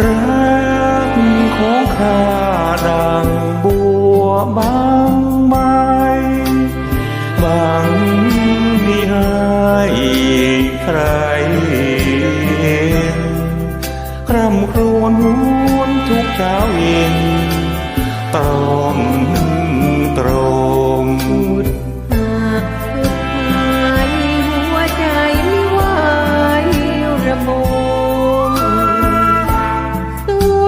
รักของข้าดังบัวบางใบบางไม่ให้ใครคร่ำครวญวนทุกเช้าเย็นเต่า